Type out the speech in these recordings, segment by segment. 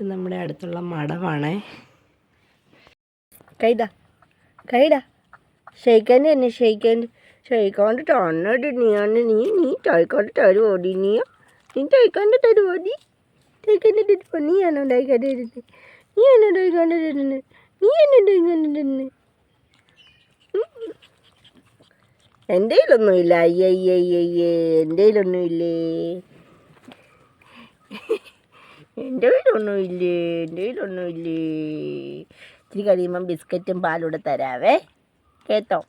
നമ്മുടെ അടുത്തുള്ള മടമാണേ കൈതാ കൈടാ ഷെയ്ക്കാൻ തന്നെ ഷെയ്ക്കാൻ ഷെയ്ക്കാണ്ട് തന്നോട് നീയാണ് നീ നീ തയ്ക്കാണ്ട് തരുമോടി നീ. നീ തയ്ക്കാണ്ട് തരുമോടി തയ്ക്കാണ്ട് തരുമോ നീയാണോ തയ്ക്കാണ്ട് തരുന്നത് നീയാണോ തയ്ക്കാണ്ട് തരുന്നത് നീയാണോ തയ്ക്കാണ്ട് തരുന്നത് എന്റെ കയ്യിലൊന്നുമില്ല അയ്യയ്യയ്യേ എന്റെ കയ്യിലൊന്നുമില്ലേ എന്റെ കയ്യിലൊന്നുമില്ലേ? എന്റെ കയ്യിലൊന്നുമില്ലേ? ഇത്തിരി കഴിയുമ്പം ബിസ്ക്കറ്റും പാലൂടെ തരാവേ. കേട്ടോ?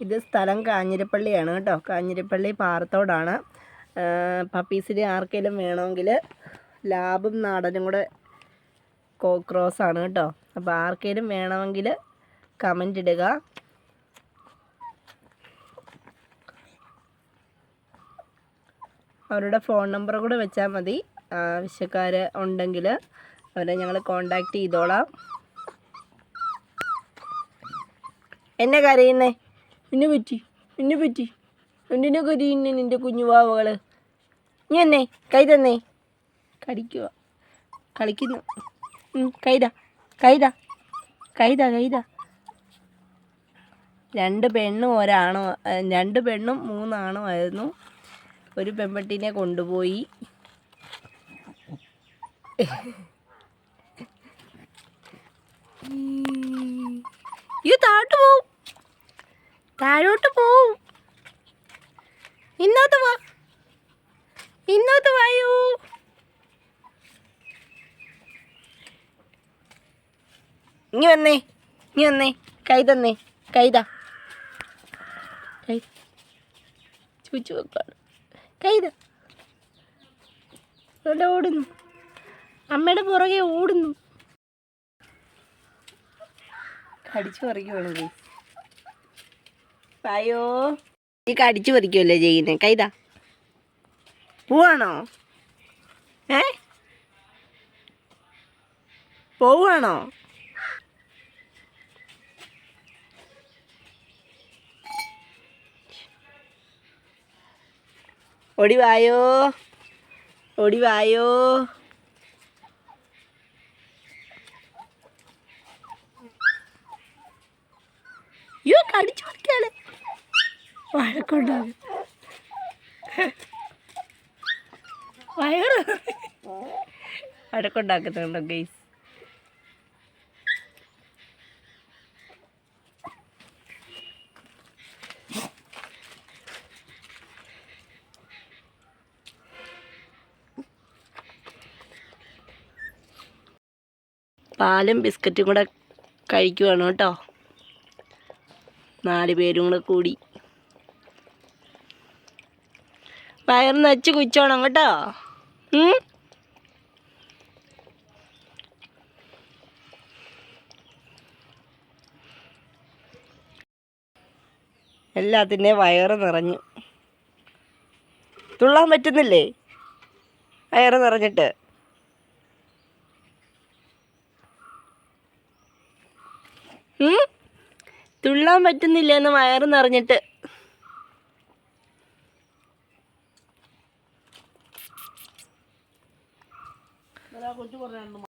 ഇത് സ്ഥലം കാഞ്ഞിരപ്പള്ളിയാണ് കേട്ടോ. കാഞ്ഞിരപ്പള്ളി പാറത്തോടാണ്. പപ്പീസിന് ആർക്കെങ്കിലും വേണമെങ്കിൽ ലാബും നാടനും കൂടെ കോക്രോസ് ആണ് കേട്ടോ. അപ്പോൾ ആർക്കേലും വേണമെങ്കിൽ കമന്റ് ഇടുക. അവരുടെ ഫോൺ നമ്പർ കൂടെ വെച്ചാൽ മതി. ആവശ്യക്കാർ ഉണ്ടെങ്കിൽ അവരെ ഞങ്ങൾ കോണ്ടാക്ട് ചെയ്തോളാം. എന്നെ കരയുന്നേ? എന്നെ പറ്റി എന്നെ പറ്റി. എന്തിനെ കരയുന്നേ നിന്റെ കുഞ്ഞു പാവകൾ നീ എന്നേ കൈ തന്നേ. കടിക്കുക. കളിക്കുന്നു. കൈത കൈത കൈത കൈതാ. രണ്ട് പെണ്ണും ഒരാണോ രണ്ട് പെണ്ണും മൂന്നാണോ ആയിരുന്നു ഒരു പെൺപെട്ടിനെ കൊണ്ടുപോയി. ഈ താഴോട്ട് പോവും. താഴോട്ട് പോവും. ഇന്നോട്ട് വാ. ഇനി വന്നേ ഇനി വന്നേ കൈ തന്നേ കൈതാ ചൂച്ചു വെക്കാണ് കൈതാ ഓടുന്നു. അമ്മയുടെ പുറകെ ഓടുന്നു. കടിച്ചു പറിക്കുവാണ് പായോ ഈ കടിച്ചു പറിക്കുമല്ലേ ചെയ്യുന്നത് കൈതാ പോവാണോ? ഏ? പോവാണോ? ഓടി വായോ ഓടി വായോ അയ്യോ കടിച്ചു നോക്കിയാണ് വഴക്കുണ്ടാകും. വയറ് വഴക്കുണ്ടാക്കുന്നുണ്ടോ ഗെയ്സ് പാലും ബിസ്ക്കറ്റും കൂടെ കഴിക്കുവാണ് കേട്ടോ. നാല് പേരും കൂടെ കൂടി. വയറ് നച്ച് കുച്ചോണം കേട്ടോ. എല്ലാത്തിന്റെ വയറ് നിറഞ്ഞു. തുള്ളാൻ പറ്റുന്നില്ലേ? വയറ് നിറഞ്ഞിട്ട്. തുള്ളാൻ പറ്റുന്നില്ല എന്ന് വയറ് നിറഞ്ഞിട്ട്.